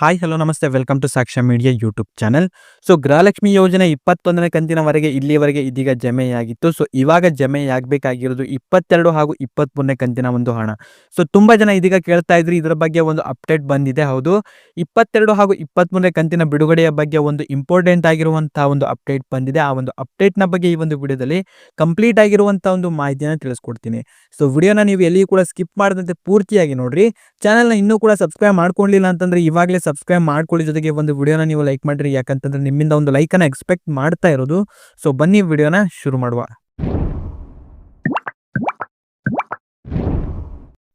Hi hello ನಮಸ್ತೆ. Welcome to Sakshya media YouTube channel so Gruhalakshmi ಯೋಜನೆ ಇಪ್ಪತ್ತೊಂದನೇ ಕಂತಿನವರೆಗೆ, ಇಲ್ಲಿಯವರೆಗೆ ಇದೀಗ ಜಮೆಯಾಗಿತ್ತು. ಸೊ ಇವಾಗ ಜಮೆಯಾಗಬೇಕಾಗಿರೋದು ಇಪ್ಪತ್ತೆರಡು ಹಾಗೂ ಇಪ್ಪತ್ತ್ಮೂರನೇ ಕಂತಿನ ಒಂದು ಹಣ. ಸೊ ತುಂಬ ಜನ ಇದೀಗ ಕೇಳ್ತಾ ಇದ್ರಿ. ಇದರ ಬಗ್ಗೆ ಒಂದು ಅಪ್ಡೇಟ್ ಬಂದಿದೆ, ಹೌದು. ಇಪ್ಪತ್ತೆರಡು ಹಾಗೂ ಇಪ್ಪತ್ತ್ಮೂರನೇ ಕಂತಿನ ಬಿಡುಗಡೆಯ ಬಗ್ಗೆ ಒಂದು ಇಂಪಾರ್ಟೆಂಟ್ ಆಗಿರುವಂತಹ ಒಂದು ಅಪ್ಡೇಟ್ ಬಂದಿದೆ. ಆ ಒಂದು ಅಪ್ಡೇಟ್ನ ಬಗ್ಗೆ ಈ ಒಂದು ವಿಡಿಯೋದಲ್ಲಿ ಕಂಪ್ಲೀಟ್ ಆಗಿರುವಂಥ ಒಂದು ಮಾಹಿತಿಯನ್ನು ತಿಳಿಸ್ಕೊಡ್ತೀನಿ. ಸೊ ವಿಡಿಯೋನ ನೀವು ಎಲ್ಲಿಯೂ ಕೂಡ ಸ್ಕಿಪ್ ಮಾಡದಂತೆ ಪೂರ್ತಿಯಾಗಿ ನೋಡ್ರಿ. ಚಾನಲ್ನ ಇನ್ನೂ ಕೂಡ ಸಬ್ಸ್ಕ್ರೈಬ್ ಮಾಡ್ಕೊಂಡಿಲ್ಲ ಅಂತಂದ್ರೆ ಇವಾಗಲೇ ಸಬ್ಸ್ಕ್ರೈಬ್ ಮಾಡ್ಕೊಳ್ಳಿ. ಜೊತೆಗೆ ಒಂದು ವಿಡಿಯೋನ ನೀವು ಲೈಕ್ ಮಾಡಿರಿ. ಯಾಕಂತಂದ್ರೆ ನಿಮ್ಮಿಂದ ಒಂದು ಲೈಕನ್ನು ಎಕ್ಸ್ಪೆಕ್ಟ್ ಮಾಡ್ತಾ ಇರೋದು. ಸೊ ಬನ್ನಿ ವಿಡಿಯೋನ ಶುರು ಮಾಡುವ.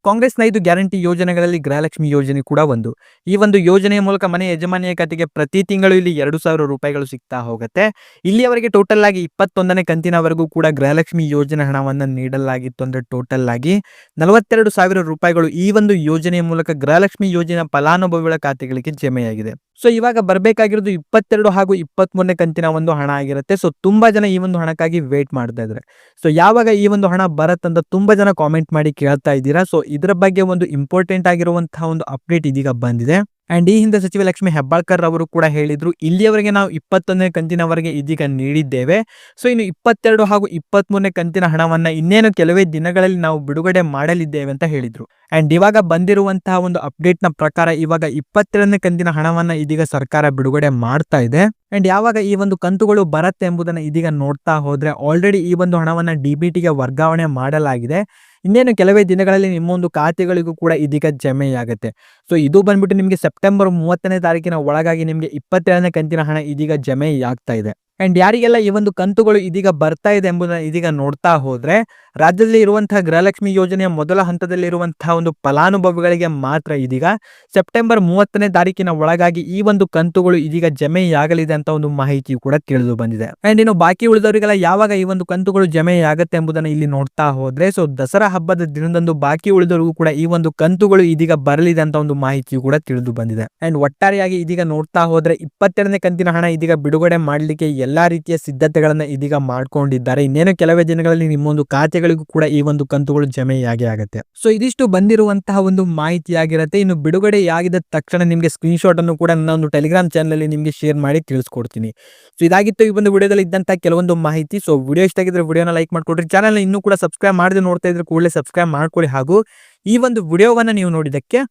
ಕಾಂಗ್ರೆಸ್ನ ಐದು ಗ್ಯಾರಂಟಿ ಯೋಜನೆಗಳಲ್ಲಿ ಗೃಹಲಕ್ಷ್ಮಿ ಯೋಜನೆ ಕೂಡ ಒಂದು. ಈ ಒಂದು ಯೋಜನೆಯ ಮೂಲಕ ಮನೆ ಯಜಮಾನಿಯ ಖಾತೆಗೆ ಪ್ರತಿ ತಿಂಗಳು ಇಲ್ಲಿ ಎರಡು ಸಾವಿರ ರೂಪಾಯಿಗಳು ಸಿಗ್ತಾ ಹೋಗುತ್ತೆ. ಇಲ್ಲಿಯವರೆಗೆ ಟೋಟಲ್ ಆಗಿ ಇಪ್ಪತ್ತೊಂದನೇ ಕಂತಿನವರೆಗೂ ಕೂಡ ಗೃಹಲಕ್ಷ್ಮಿ ಯೋಜನೆ ಹಣವನ್ನು ನೀಡಲಾಗಿತ್ತು ಅಂದರೆ ಟೋಟಲ್ ಆಗಿ ನಲವತ್ತೆರಡು ಸಾವಿರ ರೂಪಾಯಿಗಳು ಈ ಒಂದು ಯೋಜನೆಯ ಮೂಲಕ ಗೃಹಲಕ್ಷ್ಮಿ ಯೋಜನೆ ಫಲಾನುಭವಿಗಳ ಖಾತೆಗಳಿಗೆ ಜಮೆಯಾಗಿದೆ. ಸೊ ಇವಾಗ ಬರಬೇಕಾಗಿರೋದು ಇಪ್ಪತ್ತೆರಡು ಹಾಗೂ ಇಪ್ಪತ್ತ್ಮೂರನೇ ಕಂತಿನ ಒಂದು ಹಣ ಆಗಿರುತ್ತೆ. ಸೊ ತುಂಬಾ ಜನ ಈ ಒಂದು ಹಣಕ್ಕಾಗಿ ವೇಟ್ ಮಾಡ್ತಾ ಇದ್ದಾರೆ. ಸೊ ಯಾವಾಗ ಈ ಒಂದು ಹಣ ಬರತ್ತಂತ ತುಂಬಾ ಜನ ಕಾಮೆಂಟ್ ಮಾಡಿ ಕೇಳ್ತಾ ಇದ್ದೀರಾ. ಸೊ ಇದರ ಬಗ್ಗೆ ಒಂದು ಇಂಪಾರ್ಟೆಂಟ್ ಆಗಿರುವಂತಹ ಒಂದು ಅಪ್ಡೇಟ್ ಇದೀಗ ಬಂದಿದೆ. ಅಂಡ್ ಈ ಹಿಂದೆ ಸಚಿವ ಲಕ್ಷ್ಮಿ ಹೆಬ್ಬಾಳ್ಕರ್ ಅವರು ಕೂಡ ಹೇಳಿದ್ರು, ಇಲ್ಲಿಯವರೆಗೆ ನಾವು ಇಪ್ಪತ್ತೊಂದನೇ ಕಂತಿನವರೆಗೆ ಇದೀಗ ನೀಡಿದ್ದೇವೆ. ಸೊ ಇನ್ನು ಇಪ್ಪತ್ತೆರಡು ಹಾಗೂ ಇಪ್ಪತ್ಮೂರನೇ ಕಂತಿನ ಹಣವನ್ನ ಇನ್ನೇನು ಕೆಲವೇ ದಿನಗಳಲ್ಲಿ ನಾವು ಬಿಡುಗಡೆ ಮಾಡಲಿದ್ದೇವೆ ಅಂತ ಹೇಳಿದ್ರು. ಅಂಡ್ ಇವಾಗ ಬಂದಿರುವಂತಹ ಒಂದು ಅಪ್ಡೇಟ್ನ ಪ್ರಕಾರ ಇವಾಗ ಇಪ್ಪತ್ತೆರಡನೇ ಕಂತಿನ ಹಣವನ್ನ ಇದೀಗ ಸರ್ಕಾರ ಬಿಡುಗಡೆ ಮಾಡ್ತಾ ಇದೆ. ಅಂಡ್ ಯಾವಾಗ ಈ ಒಂದು ಕಂತುಗಳು ಬರುತ್ತೆ ಎಂಬುದನ್ನ ಇದೀಗ ನೋಡ್ತಾ ಹೋದ್ರೆ ಆಲ್ರೆಡಿ ಈ ಒಂದು ಹಣವನ್ನ ಡಿ ಬಿ ಟಿಗೆ ವರ್ಗಾವಣೆ ಮಾಡಲಾಗಿದೆ. ಇನ್ನೇನು ಕೆಲವೇ ದಿನಗಳಲ್ಲಿ ನಿಮ್ಮೊಂದು ಖಾತೆಗಳಿಗೂ ಕೂಡ ಇದೀಗ ಜಮೆಯಾಗುತ್ತೆ. ಸೊ ಇದು ಬಂದ್ಬಿಟ್ಟು ನಿಮಗೆ ಸೆಪ್ಟೆಂಬರ್ ಮೂವತ್ತನೇ ತಾರೀಕಿನ ಒಳಗಾಗಿ ನಿಮಗೆ ಇಪ್ಪತ್ತೆರಡನೇ ಕಂತಿನ ಹಣ ಇದೀಗ ಜಮೆಯಾಗ್ತಾ ಇದೆ. ಅಂಡ್ ಯಾರಿಗೆಲ್ಲ ಈ ಒಂದು ಕಂತುಗಳು ಇದೀಗ ಬರ್ತಾ ಇದೆ ಎಂಬುದನ್ನು ಇದೀಗ ನೋಡ್ತಾ ಹೋದ್ರೆ, ರಾಜ್ಯದಲ್ಲಿ ಇರುವಂತಹ ಗೃಹಲಕ್ಷ್ಮಿ ಯೋಜನೆಯ ಮೊದಲ ಹಂತದಲ್ಲಿ ಇರುವಂತಹ ಒಂದು ಫಲಾನುಭವಿಗಳಿಗೆ ಮಾತ್ರ ಇದೀಗ ಸೆಪ್ಟೆಂಬರ್ ಮೂವತ್ತನೇ ತಾರೀಕಿನ ಒಳಗಾಗಿ ಈ ಒಂದು ಕಂತುಗಳು ಇದೀಗ ಜಮೆಯಾಗಲಿದೆ ಅಂತ ಒಂದು ಮಾಹಿತಿ ಕೂಡ ತಿಳಿದು ಬಂದಿದೆ. ಅಂಡ್ ಇನ್ನು ಬಾಕಿ ಉಳಿದವರಿಗೆಲ್ಲ ಯಾವಾಗ ಈ ಒಂದು ಕಂತುಗಳು ಜಮೆಯಾಗುತ್ತೆ ಎಂಬುದನ್ನು ಇಲ್ಲಿ ನೋಡ್ತಾ ಹೋದ್ರೆ ಸೊ ದಸರಾ ಹಬ್ಬದ ದಿನದಂದು ಬಾಕಿ ಉಳಿದವರಿಗೂ ಕೂಡ ಈ ಒಂದು ಕಂತುಗಳು ಇದೀಗ ಬರಲಿದೆ ಅಂತ ಒಂದು ಮಾಹಿತಿ ಕೂಡ ತಿಳಿದು ಬಂದಿದೆ. ಅಂಡ್ ಒಟ್ಟಾರೆಯಾಗಿ ಇದೀಗ ನೋಡ್ತಾ ಹೋದ್ರೆ ಇಪ್ಪತ್ತೆರಡನೇ ಕಂತಿನ ಹಣ ಇದೀಗ ಬಿಡುಗಡೆ ಮಾಡಲಿಕ್ಕೆ ಎಲ್ಲಾ ರೀತಿಯ ಸಿದ್ಧತೆಗಳನ್ನು ಇದೀಗ ಮಾಡ್ಕೊಂಡಿದ್ದಾರೆ. ಇನ್ನೇನು ಕೆಲವೇ ದಿನಗಳಲ್ಲಿ ನಿಮ್ಮೊಂದು ಖಾತೆಗಳಿಗೂ ಕೂಡ ಈ ಒಂದು ಕಂತುಗಳು ಜಮೆಯಾಗಿ ಆಗುತ್ತೆ. ಸೊ ಇದಿಷ್ಟು ಬಂದಿರುವಂತಹ ಒಂದು ಮಾಹಿತಿಯಾಗಿರುತ್ತೆ. ಇನ್ನು ಬಿಡುಗಡೆ ಆಗಿದ ತಕ್ಷಣ ನಿಮಗೆ ಸ್ಕ್ರೀನ್ ಅನ್ನು ಕೂಡ ನನ್ನ ಒಂದು ಟೆಲಿಗ್ರಾಮ್ ಚಾನಲ್ ನಿಮಗೆ ಶೇರ್ ಮಾಡಿ ತಿಳಿಸ್ಕೊಡ್ತೀನಿ. ಸೊ ಇದಾಗಿತ್ತು ಈ ಒಂದು ವಿಡಿಯೋದಲ್ಲಿ ಇದ್ದಂತಹ ಕೆಲವೊಂದು ಮಾಹಿತಿ. ಸೊ ವಿಡಿಯೋ ಇಷ್ಟ ಆಗಿದ್ರೆ ವಿಡಿಯೋನ ಲೈಕ್ ಮಾಡ್ಕೊಡ್ರಿ. ಚಾನಲ್ ಇನ್ನೂ ಕೂಡ ಸಬ್ಸ್ಕ್ರೈಬ್ ಮಾಡದೆ ನೋಡ್ತಾ ಇದ್ರೆ ಕೂಡಲೇ ಸಬ್ಸ್ಕ್ರೈಬ್ ಮಾಡ್ಕೊಳ್ಳಿ. ಹಾಗೂ ಈ ಒಂದು ವಿಡಿಯೋವನ್ನು ನೀವು ನೋಡಿದ್ದಕ್ಕೆ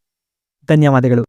ಧನ್ಯವಾದಗಳು.